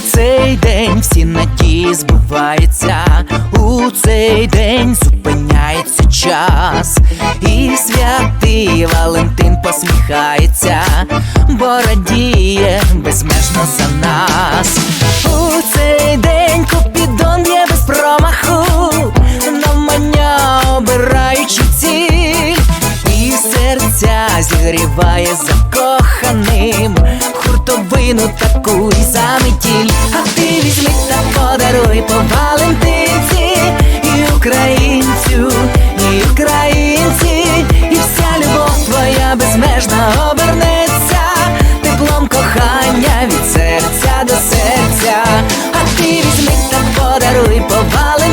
цей день всі надії збуваються, у цей день зупиняється час, і святий Валентин посміхається, бо радіє безмежно за нас. У цей день Купідон є без промаху, навмання обираючи ціль, і серця зігріває закоханим, Хатину таку і заметіль, а ти візьми та подаруй по Валентинці. І українцю, і українці, і вся любов твоя безмежна обернеться, теплом кохання від серця до серця, а ти візьми та подаруй по Валентинці.